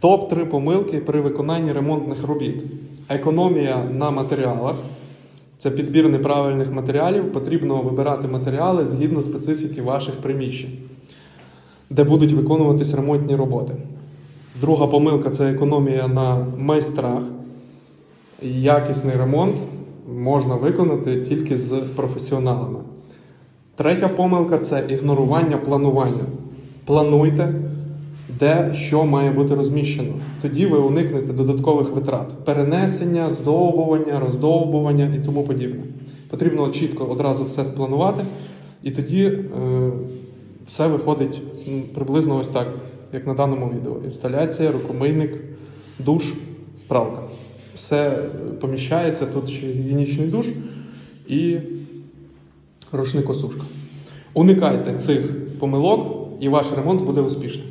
Топ-3 помилки при виконанні ремонтних робіт. Економія на матеріалах. Це підбір неправильних матеріалів. Потрібно вибирати матеріали згідно специфіки ваших приміщень, де будуть виконуватись ремонтні роботи. Друга помилка це економія на майстрах. Якісний ремонт можна виконати тільки з професіоналами. Третя помилка це ігнорування планування. Плануйте, де що має бути розміщено. Тоді ви уникнете додаткових витрат, перенесення, здовбування, роздовбування і тому подібне. Потрібно чітко одразу все спланувати, і тоді е, все виходить приблизно ось так, як на даному відео: інсталяція, рукомийник, душ, пралка. Все е, поміщається, тут ще гігієнічний душ і рушникосушка. Уникайте цих помилок, і ваш ремонт буде успішним.